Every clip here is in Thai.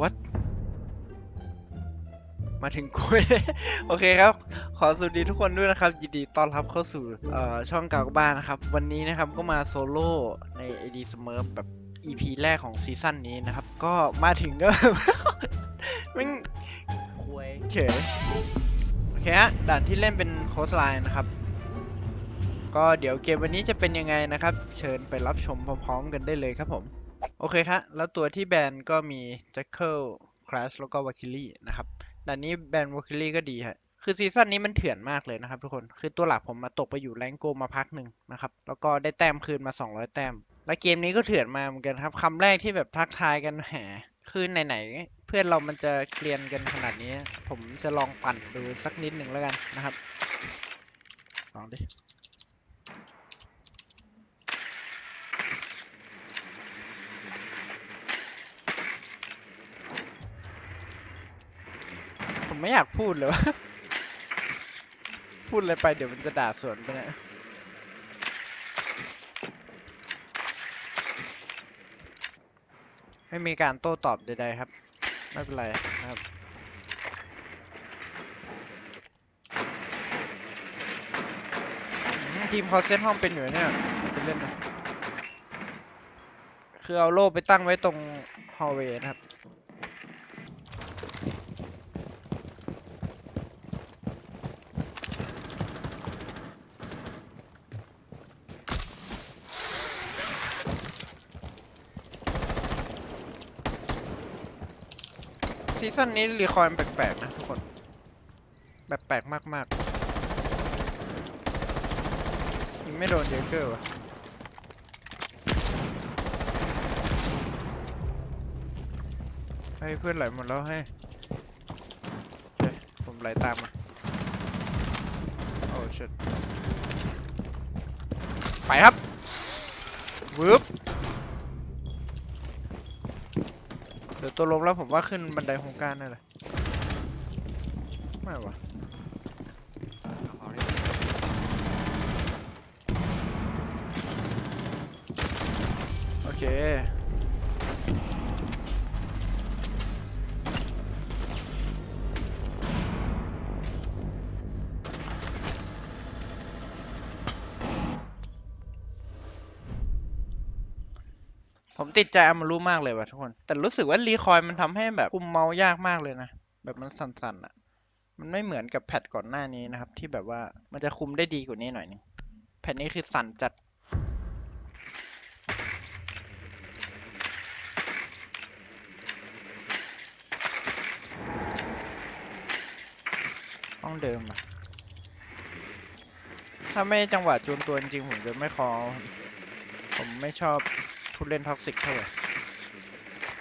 what มาถึงกูโอเคครับ ขอสวัสดีทุกคนด้วยนะครับ ยินดีต้อนรับเข้าสู่เอ่อช่องเก่ากับบ้านนะครับ วันนี้นะครับก็มาโซโล่ใน AD Smurf แบบ EP แรกของซีซั่นนี้นะครับ ก็มาถึงก็แม่งคุยเฉยโอเคฮะด่านที่เล่นเป็นโคสไลน์นะครับ ก็เดี๋ยวเกมวันนี้จะเป็นยังไงนะครับ เชิญไปรับชมพร้อมๆกันได้เลยครับผม โอเคครับแล้วตัวที่แบนก็มี Jackal Crash แล้วก็ w a k i l i นะครับด่านนี้แบน w a k i l i ก็ดีฮะคือซีซั่นนี้มันเถื่อนมากเลยนะครับทุกคน คือตัวหลักผมมาตกไปอยู่แรงโกมาพักหนึ่งนะครับ แล้วก็ได้แต้มคืนมา 200 แต้ม และเกมนี้ก็เถื่อนมาเหมือนกันครับคำแรกที่แบบทักทายกันแหมคือไหนๆเพื่อนเรามันจะเกลียนกันขนาดนี้ ผมจะลองปั่นดูสักนิดหนึ่งแล้วกันนะครับลองดิ ไม่อยากพูดเลยว่าพูดอะไรไปเดี๋ยวมันจะด่าสวนไปเนี่ยไม่มีการโต้ตอบใดๆครับ ไม่เป็นไรนะครับทีมเขาเซตห้องเป็นอยู่เนี่ยไปเล่นนะคือเอาโล่ไปตั้งไว้ตรงฮอลเวย์นะครับ ซันนี้รีคอยมันแปลกๆนะทุกคน แบบแปลกมากๆยิงไม่โดนเยเกอร์วะให้เพื่อนไหลหมดแล้วให้โอเคผมไหลตามมาโอ้ชิตไปครับวืบ ดี๋ยวตัวลงแล้วผมว่าขึ้นบันไดโครงการนั่นแหละไม่วะโอเค ติดใจอามารู้มากเลยว่ะทุกคน แต่รู้สึกว่ารีคอยมันทำให้แบบคุมเมายากมากเลยนะ แบบมันสั่นๆอะ่ะ มันไม่เหมือนกับแพทก่อนหน้านี้นะครับ ที่แบบว่ามันจะคุมได้ดีกว่านี้หน่อยนึงแพทนี้คือสั่นจัดห้องเดิมอะถ้าไม่จังหวะจูนตัวจริงผมจะไม่คอ ผมไม่ชอบ ผู้เล่นท็อกซิกเท่าไหร่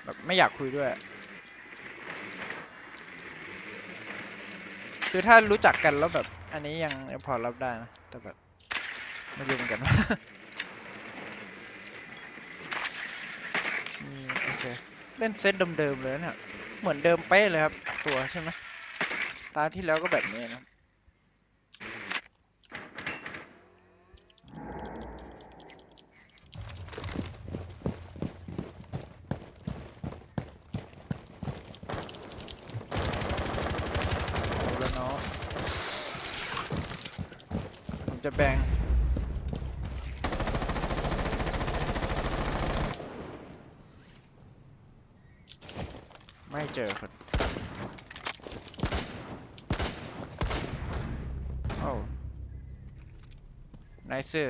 แบบไม่อยากคุยด้วย คือถ้ารู้จักกันแล้วแบบ อันนี้ยังพอรับได้นะ แต่แบบไม่รู้เหมือนกันว่าโอเค เล่นเซตเดิมๆเลยเนี่ย เหมือนเดิมเป๊ะเลยครับ ตัวใช่ไหมตาที่แล้วก็แบบนี้นะ เอาแล้วเนาะผมจะแบ่ง ไม่เจอคนโอ้นายซื้อ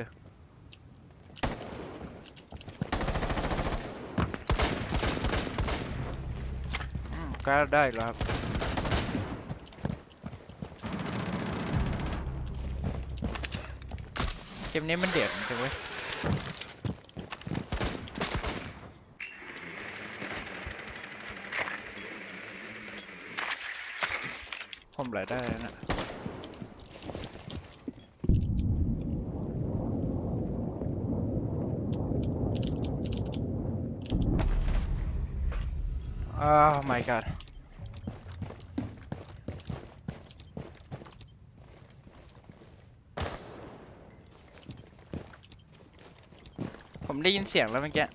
ก็ได้แล้วครับเกมนี้มันเดือดจริงเว้ย มไหลได้นะอ้าว my god ผมได้ยินเสียงแล้วเมื่อกี้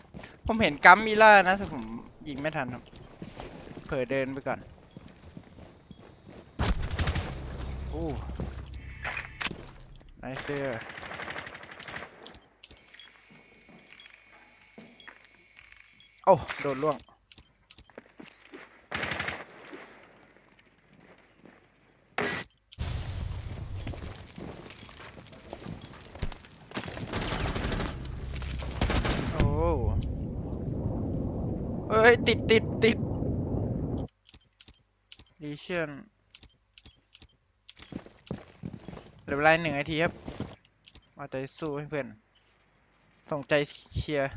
ผมเห็นกัมมิล่านะแต่ผมยิงไม่ทันครับ เผลอเดินไปก่อน โอ้ไนเซอร์โอ้โดนล่วง โอ้ เอ้ยติดติดติดดีเชนเหลือเวลาหนึ่งนาทีครับเอาใจสู้ให้เพื่อน ส่งใจเชียร์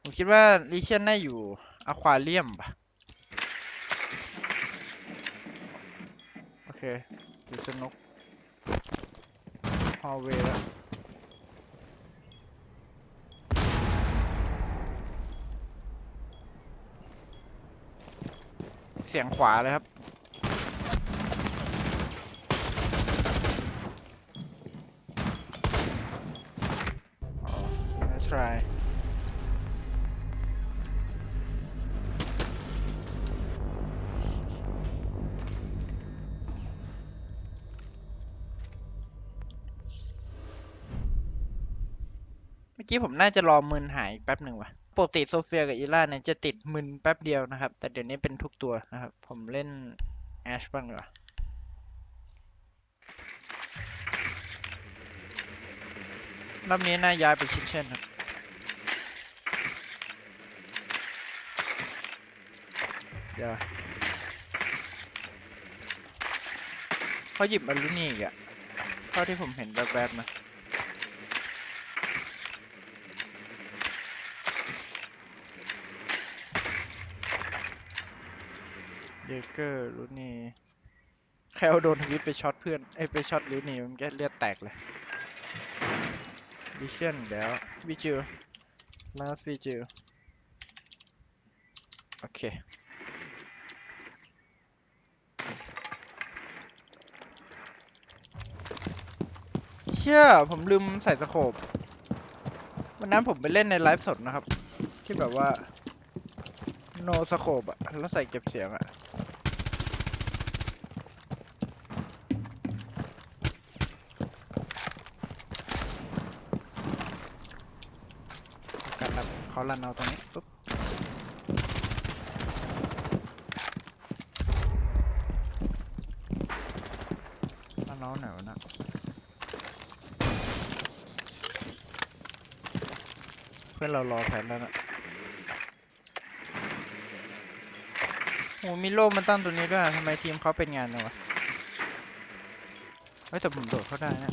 ผมคิดว่าลิเชียนน่าอยู่อควาเรียมปะโอเคอยู่สนุกฮอลเวย์แล้วเสียงขวาเลยครับ กี้ผมน่าจะรอมึนหายแป๊บหนึ่งว่ะปกติโซเฟียกับอีล่าเนี่ยจะติดมึนแป๊บเดียวนะครับ แต่เดี๋ยวนี้เป็นทุกตัวนะครับ ผมเล่นแอชบ้างดีกว่ารอบนี้น่าย้ายไปคิทเช่นครับ เดี๋ยวเขาหยิบมารุนี่อีกอะเท่าที่ผมเห็นแวบๆนะ เยเกอร์รุนี่แคลโดนทวิตไปช็อตเพื่อนเอ้ยไปช็อตรุนี่มันแกเลือดแตกเลยวิเชียนแล้ววิจิวลาสวิจิวโอเคเชื่อผมลืมใส่สโคปวันนั้นผมไปเล่นในไลฟ์สดนะครับ ที่แบบว่า โนสโคปอะแล้วใส่เก็บเสียงอะกันค รับเขาลันเอาตรงนี้ปุ๊บลันเอาไหนวะนะเพื่อนเรารอแผนแล้วนะโหมีโล่มันตั้งตัวนี้ด้วยทำไมทีมเขาเป็นงานเนี่ยวะเฮ้ยแต่ผมโดดเขาได้นะ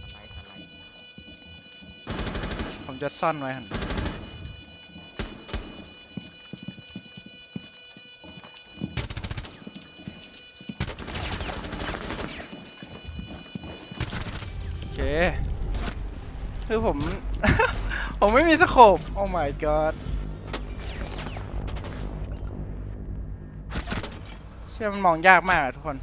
ผมจะซ่อนไว้หันโอเค คือผม ผมไม่มีสโคปโอ้ my god เชื่อมันมองยากมากอะทุกคน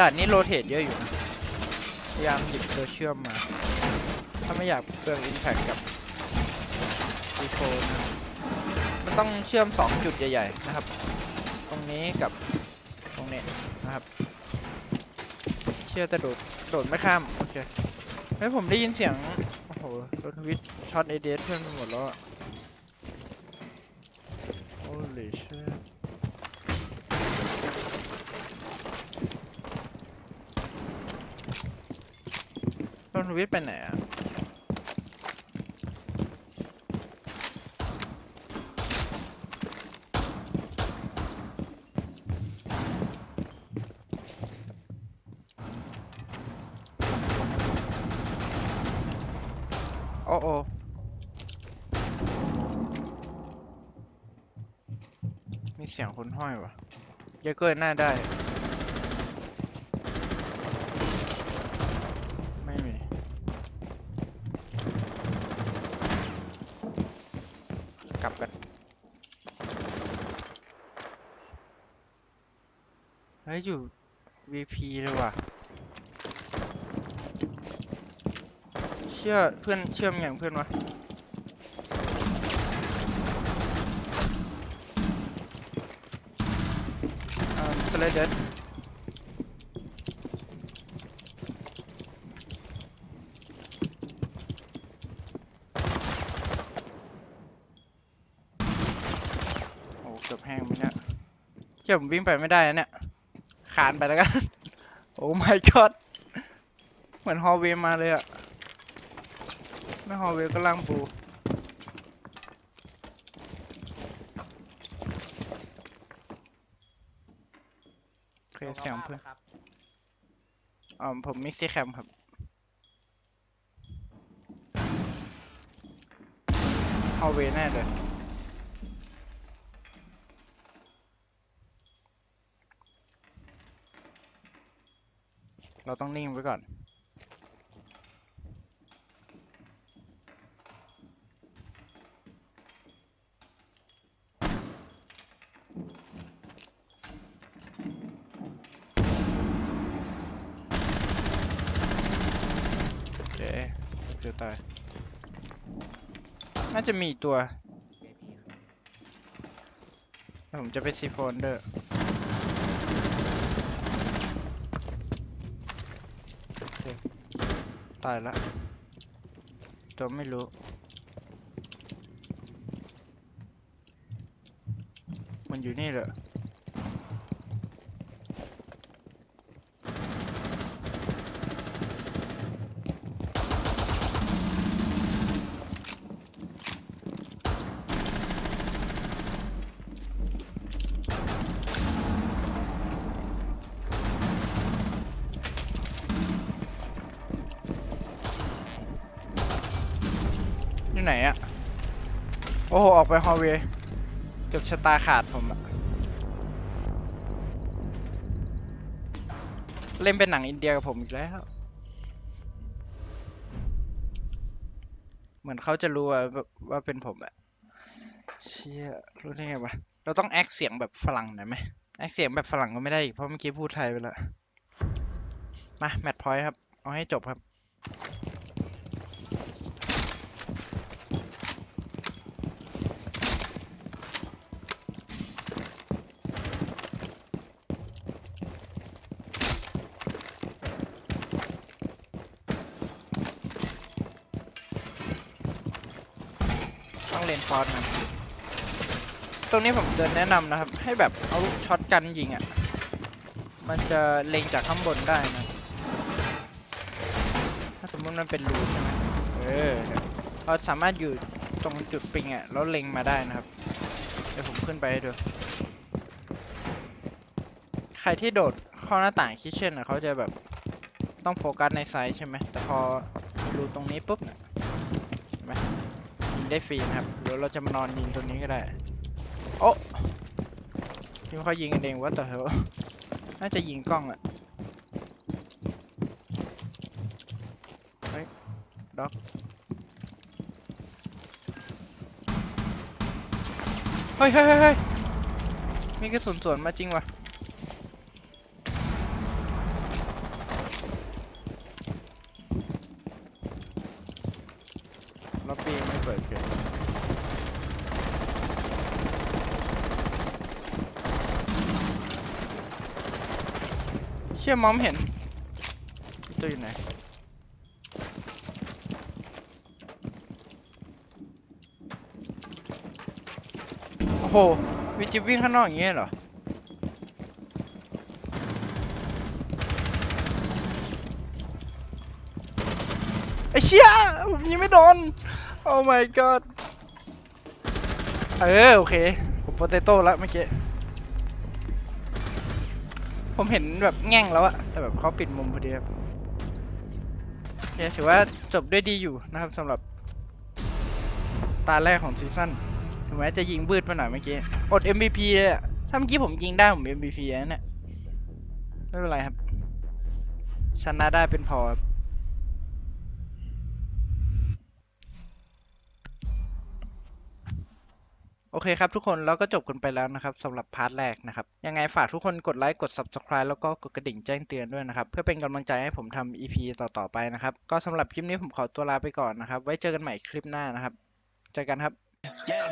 ด่านนี้โรเทตเยอะอยู่นะพยายามหยิบตัวเชื่อมมา ถ้าไม่อยากเปลืองอินแพคกับดีโฟนะ มันต้องเชื่อม 2 จุดใหญ่ ๆ นะครับ ตรงนี้กับตรงนี้นะครับ เชื่อแต่โดด โดดไม่ข้าม โอเคเฮ้ยผมได้ยินเสียง โอ้โหรถวิทช็อตเอเดสเพื่อนไปหมดแล้วอะ Holy shit รถวิทย์ไปไหนอะโอ้โอมีเสียงคนห้อยวะเยอะเกินหน้าได้ ไม่มี กลับกัน เฮ้ ยอยู่ VP เลยว่ะ เชื่อเพื่อนเชื่อมอย่างเพื่อนวะ อ่าสไลเดอร์โอ้เกือบแห้งไปเนี่ยเชื่อผมวิ่งไปไม่ได้แล้วเนี่ยานไปแล้วกัน โอ้ my god เหมือนฮอลเวย์มาเลยอะไม่ฮอลเวย์ก็ล่างปูโอเคเสียงเพื่อนครับอ๋อผมมิกซี่แคมครับ ฮอลเวย์แน่เลย เราต้องนิ่งไว้ก่อน โอเคเจอตาย น่าจะมีอีกตัวเบบี้ครับแล้วผมจะไปซีโฟนเดอร์โอเค ตายละตัวไม่รู้ มันอยู่นี่เหรอ ไหนอะโอ้โห ออกไปฮอลเวย์เกือบชะตาขาดผมอะเล่นเป็นหนังอินเดียกับผมอีกแล้ว เหมือนเขาจะรู้ว่าว่าเป็นผมอะเชี่ยรู้ได้ไงวะ เราต้องแอคเสียงแบบฝรั่งหน่อยไหมแอคเสียงแบบฝรั่งก็ไม่ได้อีกเพราะเมื่อกี้พูดไทยไปแล้วมาแมตช์พอยต์ครับ เอาให้จบครับ ต้องเลนฟอร์สนะตรงนี้ผมจะแนะนำนะครับ ให้แบบเอาลูกช็อตกันยิงอะ่ะ มันจะเล็งจากข้างบนได้นะ ถ้าสมมติมันเป็นรูใช่ไหมเออเราสามารถอยู่ตรงจุดปิงอะ่ะแล้วเล็งมาได้นะครับ เดี๋ยวผมขึ้นไปให้ดู ใครที่โดดเข้าหน้าต่างคิเช่นอะเขาจะแบบต้องโฟกัสในไซส์ใช่ไหมแต่พอรูตรงนี้ปุ๊บเนี่ยเห็นไหม ยิง ได้ฟรีนะครับหรือเราจะมานอนยิงตัวนี้ก็ได้ โอ้ยิงเขายิงกันเองว่าแต่เหอะน่าจะยิงกล้องอะเฮ้ยด็อกเฮ้ยเฮ้ยเฮ้ยเฮ้ยมีกระสุนสวนมาจริงวะี่ยมอมเห็นตัวอยู่ไหนโอ้โหวิจิวิ่งข้างนอกอย่างเงี้ยเหรอไอ้เชี่ยผมยังไม่โดน Oh my god เออ โอเค ผมโปเตโต้แล้วเมื่อกี้ ผมเห็นแบบแง่งแล้วอะแต่แบบเขาปิดมุมพอดีครับโอเคถือว่าจบด้วยดีอยู่นะครับสำหรับตาแรกของซีซั่นถึงแม้จะยิงบืดไปหน่อยเมื่อกี้ อด MVP เลยอะถ้าเมื่อกี้ผมยิงได้ผม MVP แล้วเนี่ยไม่เป็นไรครับ ชนะได้เป็นพอครับ โอเคครับทุกคนเราก็จบกันไปแล้วนะครับสำหรับพาร์ทแรกนะครับ ยังไงฝากทุกคนกดไลค์กด Subscribe แล้วก็กดกระดิ่งแจ้งเตือนด้วยนะครับ เพื่อเป็นกำลังใจให้ผมทำ EP ต่อๆไปนะครับ ก็สำหรับคลิปนี้ผมขอตัวลาไปก่อนนะครับ ไว้เจอกันใหม่คลิปหน้านะครับ เจอกันครับ Yeah,